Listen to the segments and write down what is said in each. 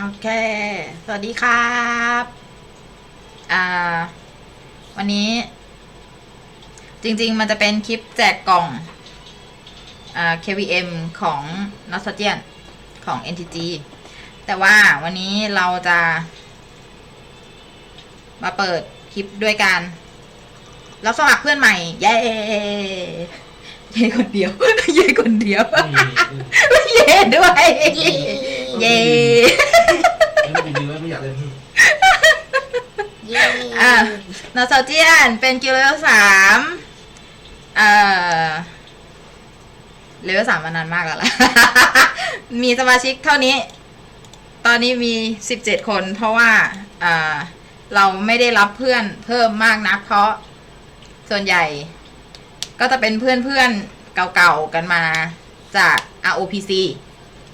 โอเค สวัสดีครับ อ่า วันนี้ จริง ๆ มันจะเป็นคลิปแจกกล่อง อ่า KVM ของ n o s t a l g i a ของ NTG แต่ว่าวันนี้เราจะ มาเปิดคลิปด้วยกันรับสมัครเพื่อนใหม่ เย้เย้คนเดียว เย้คนเดียว เย้ด้วย เย้แล้วจริงๆแล้วไม่อยากเล่นเย้อะนอสเจียนเป็นกิโลเลเวลสามเอ่อเลเวลสามมานานมากแล้วล่ะ มีสมาชิกเท่านี้ ตอนนี้มีสิบเจ็ดคนเพราะว่าอ่าเราไม่ได้รับเพื่อนเพิ่มมากนัก เพราะส่วนใหญ่ ก็จะเป็นเพื่อนๆเก่าๆกันมาจาก ROPC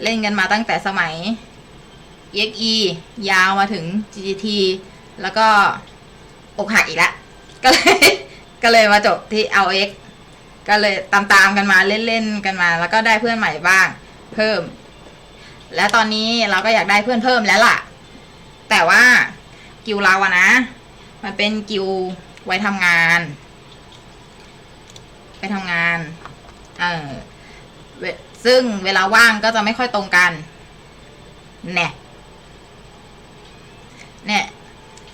เล่นกันมาตั้งแต่สมัย EXE ยาวมาถึง GGT แล้วก็อกหักอีกแล้วก็เลย ก็เลยมาจบที่ LX ก็เลยตามๆกันมาเล่นๆกันมา แล้วก็ได้เพื่อนใหม่บ้าง เพิ่ม และตอนนี้เราก็อยากได้เพื่อนเพิ่มแล้วล่ะ แต่ว่ากิวเราอะนะ มันเป็นกิวไว้ทำงาน ไปทำงาน เออ ซึ่งเวลาว่างก็จะไม่ค่อยตรงกันแน่เนี่ย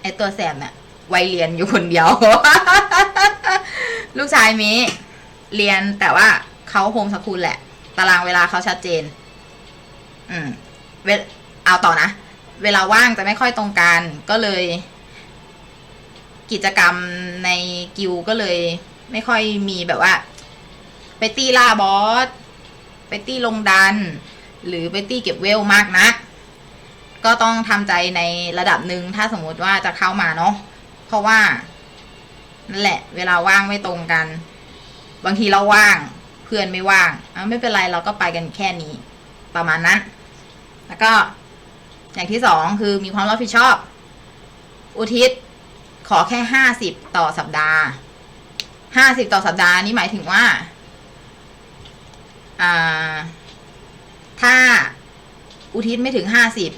ไอตัวแสบเนี่ยวัยเรียนอยู่คนเดียว ลูกชายมีเรียนแต่ว่าเขาโฮมสคูลแหละ ตารางเวลาเขาชัดเจน อืมเวเอาต่อนะ เวลาว่างจะไม่ค่อยตรงกันก็เลย กิจกรรมในกิวก็เลย ไม่ค่อยมีแบบว่า ไปตีล่าบอส ไปตีลงดัน หรือไปตีเก็บเวลมากนัก ก็ต้องทำใจในระดับหนึ่งถ้าสมมุติว่าจะเข้ามาเนาะเพราะว่านั่นแหละ เวลาว่างไม่ตรงกัน บางทีเราว่างเพื่อนไม่ว่างอะไม่เป็นไรเราก็ไปกันแค่นี้ ประมาณนั้น แล้วก็อย่างที่สองคือมีความรับผิดชอบ อุทิศขอแค่ห้าสิบต่อสัปดาห์ห้าสิบต่อสัปดาห์นี่หมายถึงว่า อ่า ถ้าอุทิศไม่ถึงห้าสิบ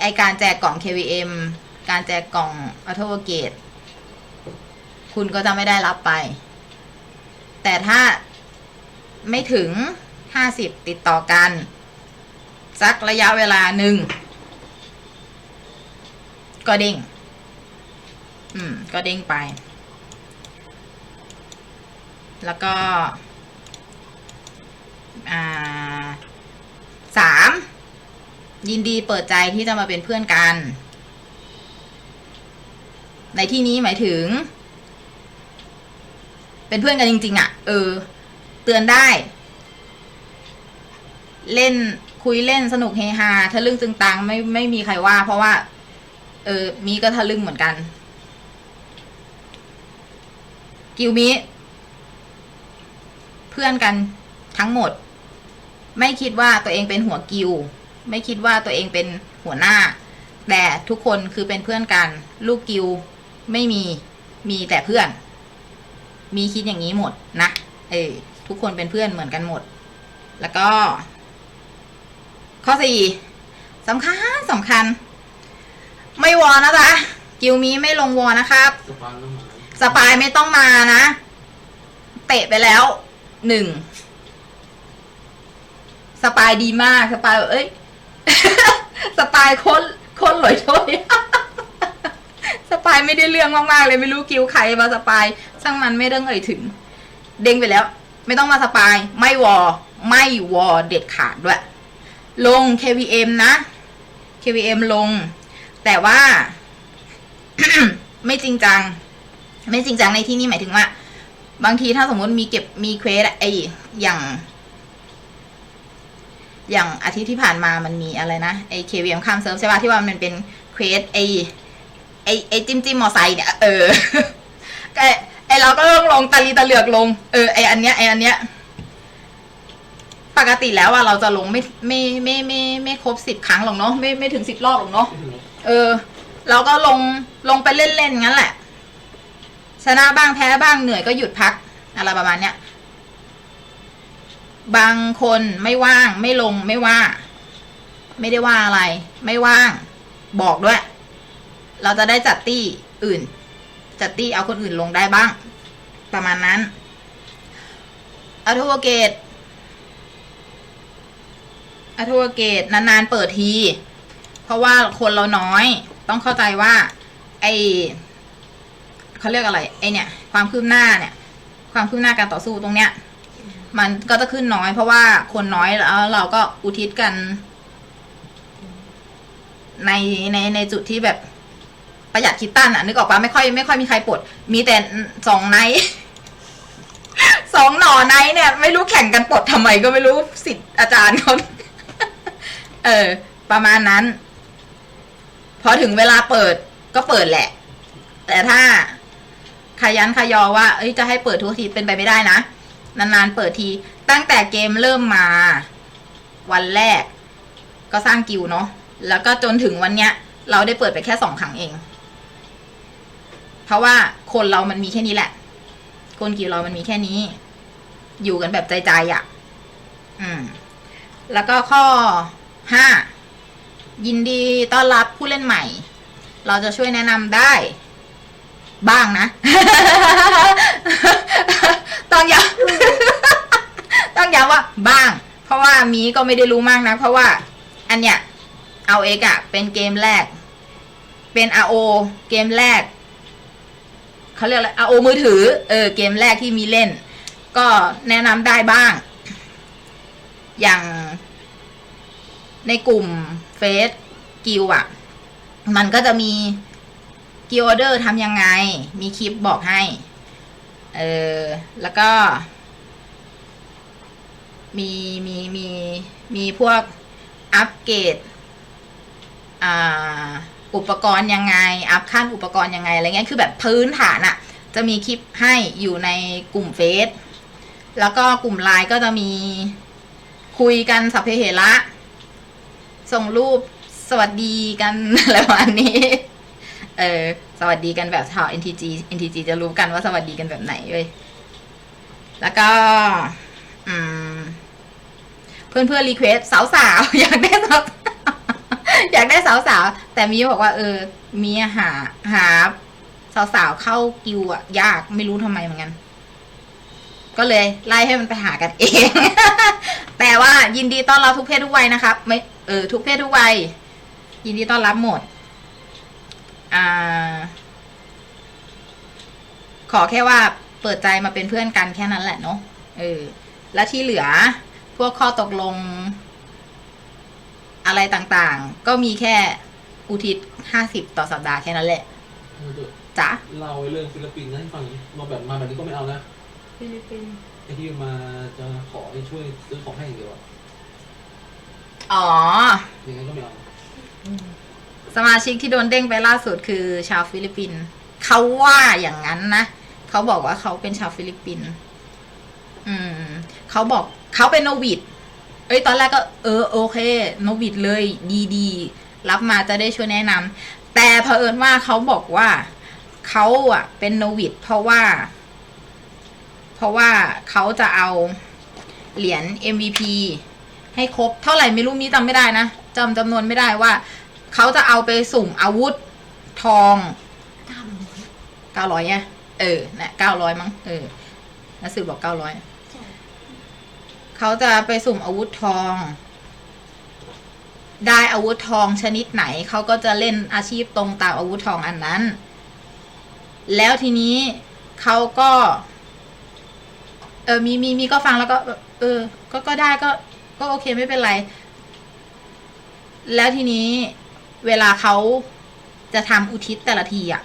ไอการแจกกล่อง KVM การแจกกล่องอัลโทเกต คุณก็จะไม่ได้รับไป แต่ถ้าไม่ถึงห้าสิบติดต่อกัน สักระยะเวลาหนึ่งก็เด้ง อืม ก็เด้งไป แล้วก็ อ่าสามยินดีเปิดใจที่จะมาเป็นเพื่อนกัน ในที่นี้หมายถึง เป็นเพื่อนกันจริง ๆอะ่ะ เออ เตือนได้ เล่นคุยเล่นสนุกเฮฮาทะลึ่งตึงตังไม่ไม่มีใครว่า เพราะว่า เออ มีก็ทะลึ่งเหมือนกัน กิวมิเพื่อนกัน ทั้งหมด ไม่คิดว่าตัวเองเป็นหัวกิว ไม่คิดว่าตัวเองเป็นหัวหน้า แต่ทุกคนคือเป็นเพื่อนกัน ลูกกิวไม่มีมีแต่เพื่อน มีคิดอย่างนี้หมดนะเออทุกคนเป็นเพื่อนเหมือนกันหมด แล้วก็ ข้อสี่สำคัญสำคัญ ไม่วอนะจ๊ะกิวมีไม่ลงวอนะครับ สปานต้องมาสปายไม่ต้องมานะ เตะไปแล้วหนึ่ง สปายดีมาก สปายแบบเอ้ย สปายโคนโคนหลอยถ้วยสปายไม่ได้เรื่องมากๆเลยไม่รู้กิวใครมาสปายช่างมันไม่ต้องเอ่ยถึง เด้งไปแล้ว ไม่ต้องมาสปาย ไม่วอ ไม่วอเด็ดขาดด้วย ลง KVM นะ KVM ลง แต่ว่า ไม่จริงจัง ไม่จริงจังในที่นี่หมายถึงว่า บางทีถ้าสมมติมีเก็บมีเควสไออย่าง อย่างอาทิตย์ที่ผ่านมามันมีอะไรนะไอเควีเอ็มข้ามเซิร์ฟใช่ป่ะที่ว่ามันเป็นเควสไอไอไอจิ้มจิ้มมอไซค์เนี่ยเออก็ไอไอเราก็ต้องลงตะลีตะเหลือกลงเออไออันเนี้ยไออันเนี้ยปกติแล้วอะเราจะลงไม่ไม่ไม่ไม่ไม่ครบสิบครั้งหรอกเนาะไม่ไม่ถึงสิบรอบหรอกเนาะเออ เราก็ลงลงไปเล่นๆงั้นแหละชนะบ้างแพ้บ้างเหนื่อยก็หยุดพักอะไรประมาณเนี้ย บางคนไม่ว่างไม่ลงไม่ว่า ไม่ได้ว่าอะไร ไม่ว่าง บอกด้วย เราจะได้จัดตี้อื่น จัดตี้เอาคนอื่นลงได้บ้าง ประมาณนั้นอัธวเกตอัธวเกตนานๆเปิดที เพราะว่าคนเราน้อย ต้องเข้าใจว่า ไอเขาเรียกอะไร ไอเนี่ย ความคืบหน้าเนี่ย ความคืบหน้าการต่อสู้ตรงเนี้ย มันก็จะขึ้นน้อย เพราะว่าคนน้อยแล้วเราก็อุทิศกัน ในในในจุดที่แบบประหยัดคิดตันอะนึกออกปะไม่ค่อยไม่ค่อยมีใครปลดมีแต่สองไนท์สองหน่อไนท์เนี่ย ไม่รู้แข่งกันปลดทำไมก็ไม่รู้สิทธิ์อาจารย์เขาเออ ประมาณนั้น พอถึงเวลาเปิดก็เปิดแหละ แต่ถ้าขยันขยอว่า เอ้ยจะให้เปิดทุกทีเป็นไปไม่ได้นะ นานๆเปิดที ตั้งแต่เกมเริ่มมา วันแรก ก็สร้างกิวเนาะแล้วก็จนถึงวันเนี้ย เราได้เปิดไปแค่สองครั้งเอง เพราะว่าคนเรามันมีแค่นี้แหละ คนกิวเรามันมีแค่นี้ อยู่กันแบบใจๆอะ่ะ อืม แล้วก็ข้อห้ายินดีต้อนรับผู้เล่นใหม่ เราจะช่วยแนะนำได้ บ้างนะ ต้องย้ำ ต้องย้ำว่า บ้าง เพราะว่ามีก็ไม่ได้รู้มากนะเพราะว่าอันเนี้ยเอาเอกอะเป็นเกมแรก เป็น RO เกมแรกเขาเรียกอะไร RO มือถือ เออ เกมแรกที่มีเล่น ก็แนะนำได้บ้าง อย่างในกลุ่มเฟซกิวอะมันก็จะมีกิวออเดอร์ทำยังไง มีคลิปบอกให้ เออ แล้วก็ มีมีมีมีพวกอัปเกรดอุปกรณ์ยังไง อัพขั้นอุปกรณ์ยังไงอะไรเงี้ยคือแบบพื้นฐานอะจะมีคลิปให้อยู่ในกลุ่มเฟซแล้วก็กลุ่มไลน์ก็จะมีคุยกันสัพเพเหระส่งรูปสวัสดีกันอะไรประมาณนี้ เออ สวัสดีกันแบบชาว NTG NTG จะรู้กันว่าสวัสดีกันแบบไหนเว้ย แล้วก็ อืม เพื่อนเพื่อนรีเควสสาวสาวอยากได้สาวอยากได้สาวสาวแต่มีบอกว่า เออ มีหาหาสาวสาวเข้ากิวอะยากไม่รู้ทำไมเหมือนกัน ก็เลย ไล่ให้มันไปหากันเอง แต่ว่ายินดีต้อนรับทุกเพศทุกวัยนะครับ ไม่เออทุกเพศทุกวัยยินดีต้อนรับหมด อ่า ขอแค่ว่าเปิดใจมาเป็นเพื่อนกันแค่นั้นแหละเนาะเออ และที่เหลือ พวกข้อตกลง อะไรต่างๆ ก็มีแค่อุทิศห้าสิบต่อสัปดาห์แค่นั้นแหละเออเดี๋ยวจ้ะเล่าไอ้เรื่องฟิลิปปินส์ให้ฟังดิมาแบบมาแบบนี้ก็ไม่เอานะฟิลิปปินส์ไอ้ที่มาจะขอให้ช่วยซื้อของให้อย่างเดียวอะอ๋อยังไงก็ไม่เอาสมาชิกที่โดนเด้งไปล่าสุดคือชาวฟิลิปปินส์เขาว่าอย่างนั้นนะเขาบอกว่าเขาเป็นชาวฟิลิปปินส์อืมเขาบอก เขาเป็นโนวิดเอ้ยตอนแรกก็เออโอเคโนวิดเลยดีดีๆรับมาจะได้ช่วยแนะนำแต่เผอิญว่าเขาบอกว่าเขาอะเป็นโนวิดเพราะว่า เพราะว่าเขาจะเอาเหรียญ MVP ให้ครบเท่าไหร่ไม่รู้มีจำไม่ได้นะจำจำนวนไม่ได้ว่า เขาจะเอาไปสุ่มอาวุธทองเก้าร้อยเก้าร้อยไงเออนะเก้าร้อยมั้งเออนัสือบอกเก้าร้อยใช่ เขาจะไปสุ่มอาวุธทอง ได้อาวุธทองชนิดไหน เขาก็จะเล่นอาชีพตรงตามอาวุธทองอันนั้น แล้วทีนี้เขาก็ เออมีมีมีก็ฟังแล้วก็ เออ ก็ก็ได้ก็ ก็โอเคไม่เป็นไร แล้วทีนี้เวลาเขาจะทำอุทิศแต่ละทีอะ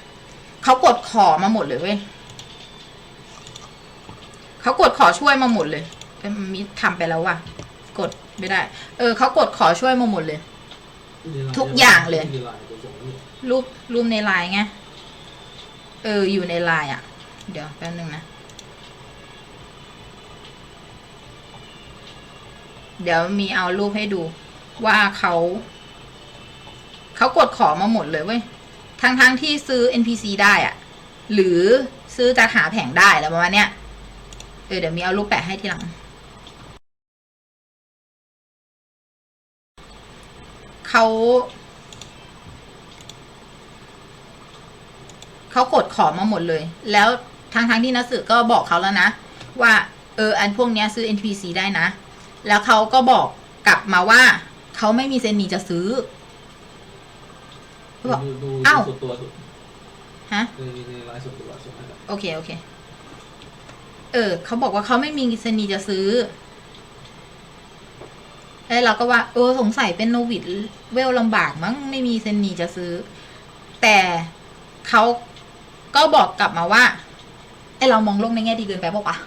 เขากดขอมาหมดเลยเว้ยเขากดขอช่วยมาหมดเลย มีทำไปแล้วว่ะ กดไม่ได้ เออเขากดขอช่วยมาหมดเลย ทุกอย่างเลยในไลน์ตัวส่งนี่รูปรูปในไลน์ไง เออ อยู่ในไลน์อะ เดี๋ยวแป๊บนึงนะ เดี๋ยวมีเอารูปให้ดูว่าเขาเขากดขอมาหมดเลยเว้ยทั้งทั้งๆที่ซื้อ NPC ได้อะหรือซื้อจากหาแผงได้แล้วประมาณเนี้ย เออเดี๋ยวมีเอารูปแปะให้ทีหลัง เขาเขากดขอมาหมดเลย แล้วทางทางๆที่นักสือก็บอกเขาแล้วนะ ว่า เออ อันพวกเนี้ยซื้อ NPC ได้นะ แล้วเขาก็บอกกลับมาว่า เขาไม่มีเซนนีจะซื้อดูดูดูอ้าวส่วนตัวสุดฮะในในไลน์ส่วนตัวส่วนนั้นอะโอเค โอเค เออ เขาบอกว่าเขาไม่มีเซนนีจะซื้อ แล้วเราก็ว่า เออสงสัยเป็นโนวิดเวลลำบากมั้งไม่มีเซนนีจะซื้อ แต่เขาก็บอกกลับมาว่าไอเรามองโลกในแง่ดีเกินไปปะวะ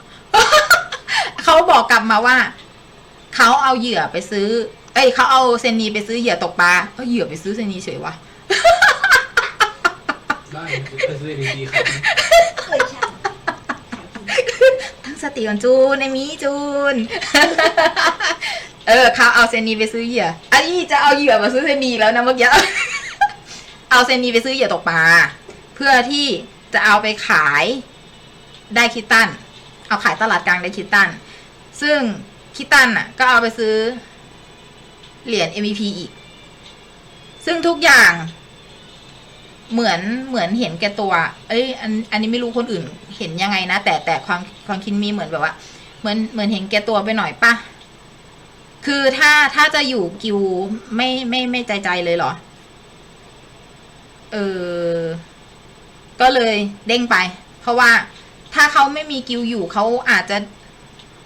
เขาบอกกลับมาว่าเขาเอาเหยื่อไปซื้อ เอ้ยเขาเอาเซนนีไปซื้อเหยื่อตกปลาเอาเหยื่อไปซื้อเซนนีเฉยวะได้ไปซื้อดีๆครับเคยใช่ตั้งสติก่อนจูนไอมีจูน เออเขาเอาเซนีไปซื้อเหยื่ออันนี้จะเอาเหยื่อมาซื้อเซนีแล้วนะเมื่อกี้ เอาเซนีไปซื้อเหยื่อตกปลาเพื่อที่จะเอาไปขายได้คิตตัน เอาขายตลาดกลางได้คิตตัน ซึ่งคิตตันอะ ก็เอาไปซื้อเหรียญ MVP อีก ซึ่งทุกอย่างเหมือนเหมือนเห็นแก่ตัว เอ้ย อัน อันนี้ไม่รู้คนอื่นเห็นยังไงนะ แต่แต่ความความคิดมีเหมือนแบบว่า เหมือนเหมือนเห็นแก่ตัวไปหน่อยปะ คือถ้าถ้าจะอยู่กิวไม่ไม่ไม่ใจใจเลยเหรอ เออ ก็เลยเด้งไป เพราะว่าถ้าเขาไม่มีกิวอยู่เขาอาจจะ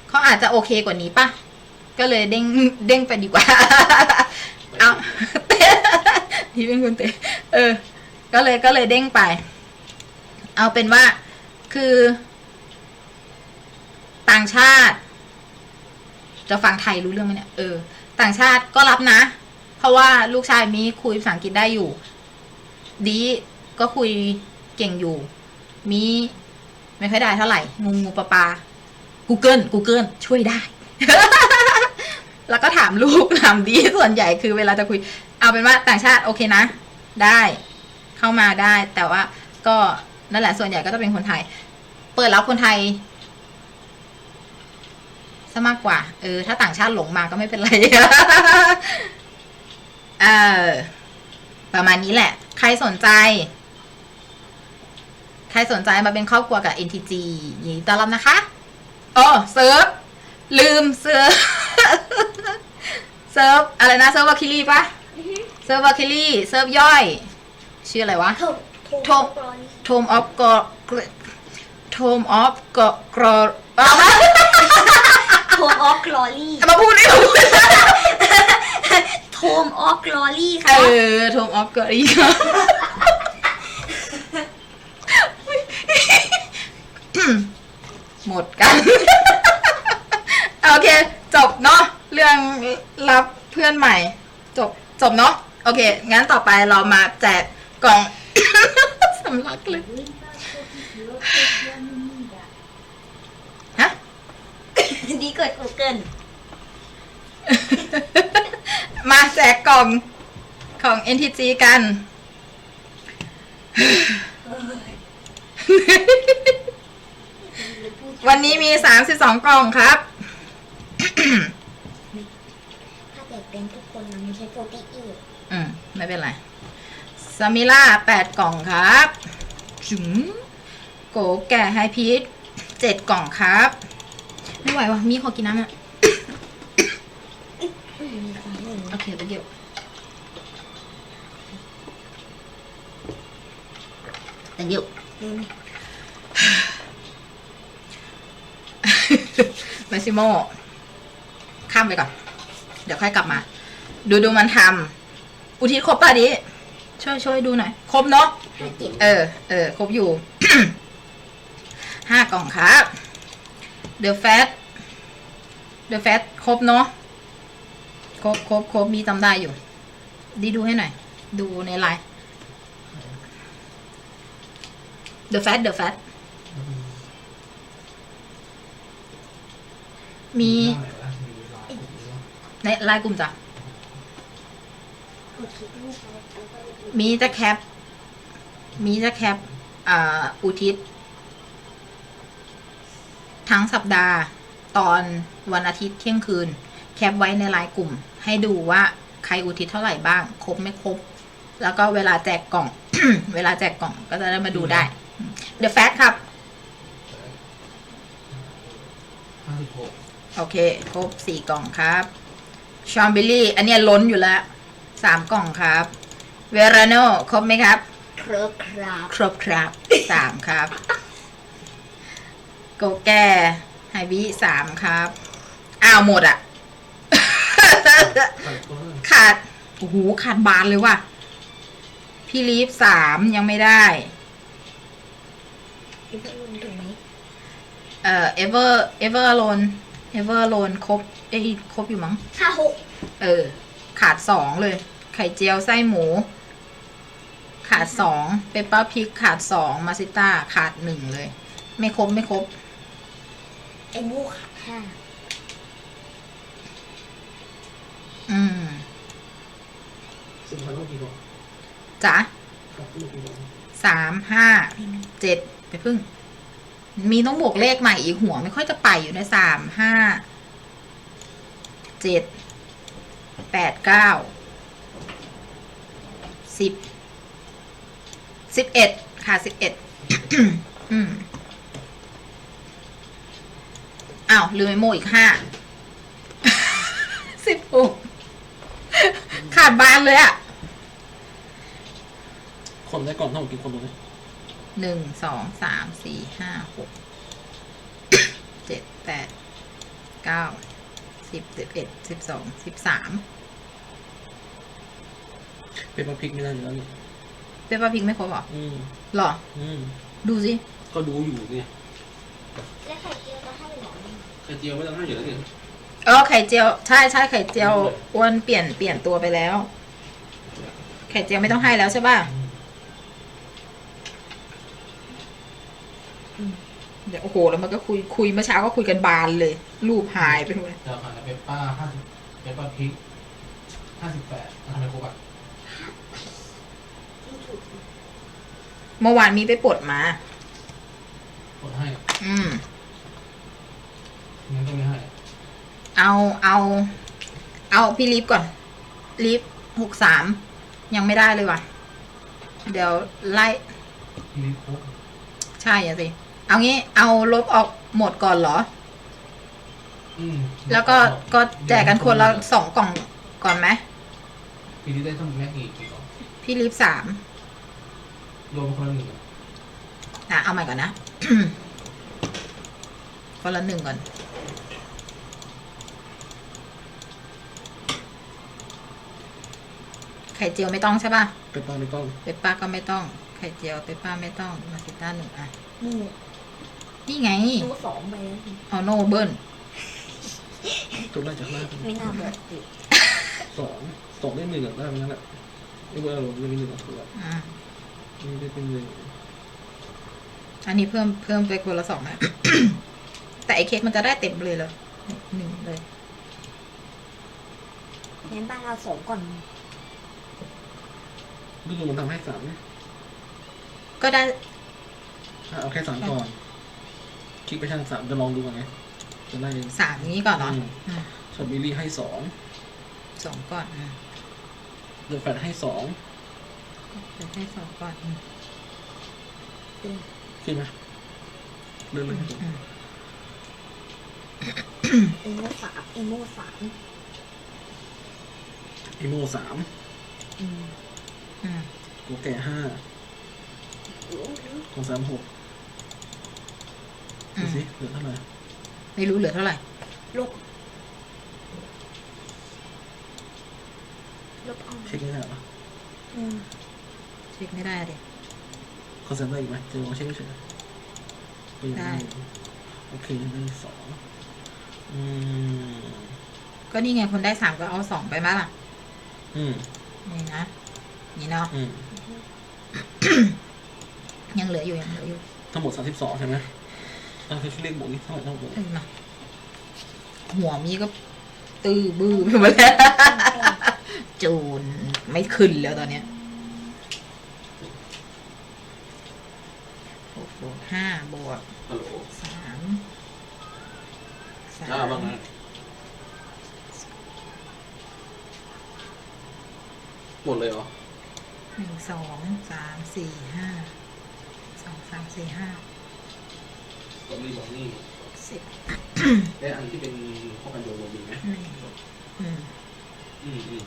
เขาอาจจะโอเคกว่านี้ปะก็เลยเด้งเด้งไปดีกว่า เอาเต้ที่เป็นคนเตะเออ ก็เลยก็เลยเด้งไป เอาเป็นว่าคือ ต่างชาติ จะฟังไทยรู้เรื่องไหมเนี่ยเออต่างชาติก็รับนะ เพราะว่าลูกชายมีคุยภาษาอังกฤษได้อยู่ ดีก็คุยเก่งอยู่ มีไม่ค่อยได้เท่าไหร่ งูงูปลาปลา Google Google ช่วยได้ แล้วก็ถามลูกถามดีส่วนใหญ่คือเวลาจะคุย เอาเป็นว่าต่างชาติโอเคนะ ได้เข้ามาได้ แต่ว่าก็นั่นแหละส่วนใหญ่ก็จะเป็นคนไทย เปิดรับคนไทย ซะมากกว่า เออ ถ้าต่างชาติหลงมาก็ไม่เป็นไร เออ ประมาณนี้แหละ ใครสนใจ ใครสนใจมาเป็นครอบครัวกับ NTG ยินดีต้อนรับนะคะอ๋อเซิร์ฟ ลืมเซิร์ฟ เซิร์ฟ อะไรนะ เซิร์ฟวาคิลี่ปะเซิร์ฟวาคิลี่ เซิร์ฟย่อย ชื่ออะไรวะ โทมโทมโทมออฟกอโทมออฟกอกรอเอามา โทมออฟกลอรี่เอามาพูดได้หรอโทมออฟกลอรี่เอค่ะอโทมออฟกอรีหมดกัน โอเค จบเนาะเรื่องรับเพื่อนใหม่ จบจบเนาะโอเค งั้นต่อไปเรามาแจกกล่อง สำลักเลย ฮะ ดีเกิด Google มาแจกกล่องของ NTG กัน วันนี้มี 32 กล่องครับ ถ้าแต่เป็นทุกคนนะไม่ใช่โปรตีอีกอืม ไม่เป็นไรซามิล่าแปดกล่องครับจุ๋มโกแก่ไฮพีทเจ็ดกล่องครับ ไม่ไหววะมีขอกินน้ำอะมีของหนึ่งโอเคตะเกียบ thank you อืมมาซิโมข้ามไปก่อน เดี๋ยวค่อยกลับมา ดูดูมันทำอุทิศครบป่ะดิช่วยช่วยดูหน่อย ครบเนาะห้าเจ็ดเออ เออ ครบอยู่ ห้ากล่องครับ The Fat The Fat ครบเนาะครบครบครบมีจำได้อยู่ ดีดูให้หน่อย ดูในไลน์ The Fat The Fat มีในไลน์กลุ่มจ้ะกดคลิกรูปไปแล้วก็มีจะแคป มีจะแคป อ่า อุทิศ ทั้งสัปดาห์ตอนวันอาทิตย์เที่ยงคืน แคปไว้ในไลน์กลุ่ม ให้ดูว่าใครอุทิศเท่าไหร่บ้าง ครบไม่ครบ แล้วก็เวลาแจกกล่อง เวลาแจกกล่องก็จะได้มาดูได้ The Fat ครับห้าสิบหกโอเค ครบสี่กล่องครับชอมบิลลี่ อันเนี้ยล้นอยู่แล้วสามกล่องครับ เวร a โนครบไหมครับ ครบครับ ครบครับสามครับ โกแกไฮบิสามครับ อ้าวหมดอะใส่ตัวนั้นขาด โอ้โห ขาดบานเลยว่ะ พี่ลีฟสามยังไม่ได้พี่เพื่อนถูกไหมเอ่อเอเวอร์เอเวอร์โลนเอเวอร์โลนครบเอ้ยครบอยู่มั้ง ห้าหกเออ ขาดสองเลย ไข่เจียวไส้หมู ขาดสองเปปเปอร์พริกขาดสองมาซิต้าขาดหนึ่งเลย ไม่ครบไม่ครบ ไอ้มูขาดห้าอืมสุดท้ายต้องกี่กล่องจ๋าครับต้องกี่กล่องสามห้าเจ็ดไปพึ่ง มีต้องบวกเลขใหม่อีกหัวไม่ค่อยจะไปอยู่ในสามห้าเจ็ดแปดเก้าสิบสิบเอ็ดค่ะสิบเอ็ดอืม อ้าวลืมไอโมอีกห้าสิบหกขาดบานเลยอะคนได้กล่องเท่ากับกี่คนตรงนี้หนึ่งสองสามสี่ห้าหกเจ็ดแปดเก้าสิบสิบเอ็ดสิบสองสิบสามเป็นมาพริกไม่ได้อยู่แล้วนี่เปปเปอร์พิงไม่ครบเหรออืมหรอ อืมดูสิ ก็ดูอยู่เนี่ย แล้วไข่เไข่เจียวไม่ต้องให้อยู่แล้วเนี่ยเออไข่เจียวใช่ใช่ไข่เจียวอ้วนเปลี่ยนเปลี่ยนตัวไปแล้ว ไข่เจียวไม่ต้องให้แล้วใช่ป่ะเดี๋ยวโอ้โหแล้วมันก็คุยคุยเมื่อเช้าก็คุยกันบานเลย รูปหายไปหมดเลยเดี๋ยวผ่านเปปป้าห้าสิบเปปป้าพริกห้าสิบแปดทำไมครบอะที่ถูกเมื่อวานมีไปปลดมากดให้ อืม งั้นก็ไม่ให้เอาเอา เอาพี่ลีฟก่อนลีฟหกสามยังไม่ได้เลยว่ะ เดี๋ยวไล่พี่ลิฟครบใช่อะสิ เอางี้เอาลบออกหมดก่อนเหรอ อืมแล้วก็ก็แจกกันคนละสองกล่องก่อนไหมพี่ลิฟได้ทั้งแม็กกี่กี่กล่องพี่ลีฟสามรวมคนละหนึ่งอะอะเอาใหม่ก่อนนะ คนละหนึ่งก่อน ไข่เจียวไม่ต้องใช่ป่ะเปปป้าไม่ต้องเปปป้าก็ไม่ต้อง ไข่เจียวเปปป้าไม่ต้องมาซิต้าหนึ่งอะมูนี่ไงมูสองไปแล้วเอาโนเบิลตัวแรกจากหน้าไม่น่าบอกสิสองสองได้หนึ่งอะได้เหมือนกันแหละไม่ว่าเราไม่มีหนึ่งอะถูกอะอ่านี่ได้เป็นหนึ่งอันนี้เพิ่มเพิ่มไปคนละสองนะแต่ไอเค้กมันจะได้เต็มเลยเหรอหนึ่งเลยงั้นบ้านเราสองก่อน ดูดูมันทำให้สามเนี่ยก็ได้อะเอาแค่สามก่อนคลิกไปทางสามจะลองดูก่อนไงจะได้สามนี้ก่อนเหรออืมอืมช็อตบิลลี่ให้สองสองก่อนอืมเดอะแฟตให้สองเดี๋ยวให้สองก่อนอืมขึ้นไหมเลื่อนเลยอืมไอ้มูสามไอ้มูสามอีโมสามอืมอืมโกแก่ห้าของสามหกอืดูมสิเหลือเท่าไหร่ไม่รู้เหลือเท่าไหร่ลบลบเอาเช็คไม่ได้เหรออืมเช็คไม่ได้เลยคอนเซ็ปต์ได้อีกไหมจะลองเช็คเฉยๆก็ยังได้โอเคได้สองอืมก็นี่ไงคนได้สามก็เอาสองไปมาล่ะ อืมนี่นะ นี่เนาะอืมยังเหลืออยู่ยังเหลืออยู่ทั้งหมดสามสิบสองใช่ไหมอะคือเลขบวกนี่เท่าไหร่เท่ากับเออมาหัวมีก็ ตื้อบื้อไปหมดแล้วจูนไม่ขึ้นแล้วตอนเนี้ยหกบวกห้าบวกฮัลโหลสามสาอ่ามบ้างนะหมดเลยเหรอ หนึ่งสองสามสี่ห้าสองสามสี่ห้าตอรี่บอกนี่สิบได้อันที่เป็นข้อกันโยนลงมีไหมหนึ่งอืมอืมอืม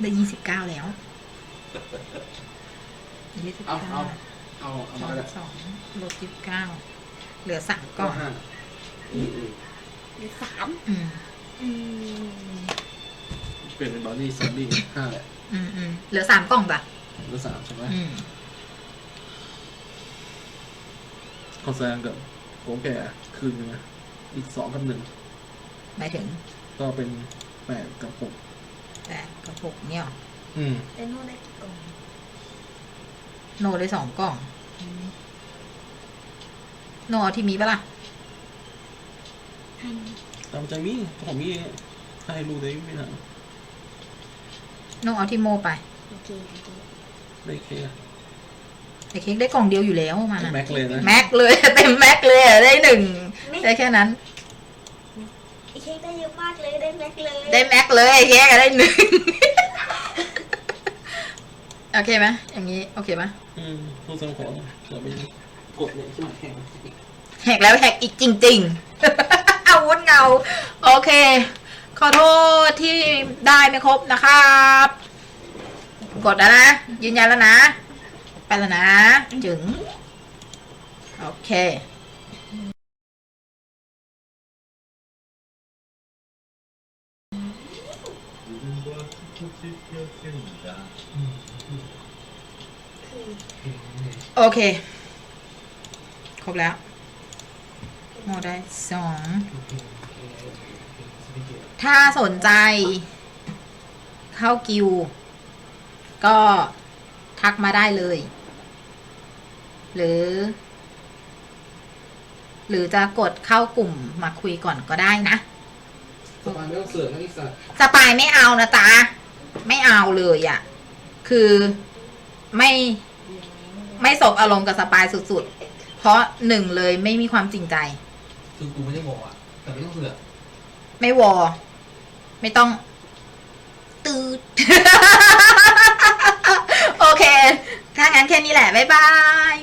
ได้ยี่สิบเก้าแล้วยี่สิบเอาเก้าเอาเอาเอาสอมางเลยสองลบยี่สิบเก้าเหลือสามกล่องห้าอืมอืมหรือสามอืมอืมเปลี่ยนเป็นบอดี้ซอมบี้ห้าแหละ อืมอืมเหลือสามกล่องจ้ะ หรือสามใช่ไหมอืมคอนแซงกับโกแก่คืนนึงนะอีกสองกับหนึ่งหมายถึงก็เป็นแปดกับหกแปดกระปุกเนี่ยหรออืมแต่โน่นได้กล่องโนได้สองกล่อง โนเอาที่มีปะล่ะ ทันตามใจมีของมีให้รู้ได้ไม่นานโนเอาที่โมไปโอเคโอเค ได้แค่ไอเค้กได้กล่องเดียวอยู่แล้วมานะแม็กเลยนะแม็กเลยเต็มแม็กเลยอะได้หนึ่งได้แค่นั้น ไอเค้กได้เยอะมากเลยได้แม็กเลยได้แม็กเลยไอเค้กอะได้หนึ่งโอเคไหมอย่างนี้โอเคไหมอืมต้องสั่งของเดี๋ยวไปกดเนี่ยที่หมายแข่งแหกแล้วแหกอีกจริง ๆ อาวุธเงา โอเค ขอโทษที่ได้ไม่ครบนะครับ กดแล้วนะ ยืนยันแล้วนะ ไปแล้วนะ จึง โอเคโอเค ครบแล้วโมได้สอง ถ้าสนใจ เข้ากิว ก็ทักมาได้เลย หรือ หรือจะกดเข้ากลุ่มมาคุยก่อนก็ได้นะสปายไม่ต้องเสือกนะอีสัตว์สปายไม่เอานะจ๊ะไม่เอาเลยอะ่ะ คือไม่ไม่สบอารมณ์กับสปายสุดๆ เพราะหนึ่งเลยไม่มีความจริงใจ คือกูไม่ได้บอกอะ แต่ไม่ต้องเสือกไม่วอ ไม่ต้อง ตืดโอ โอเค ถ้างั้นแค่นี้แหละ บ๊ายบาย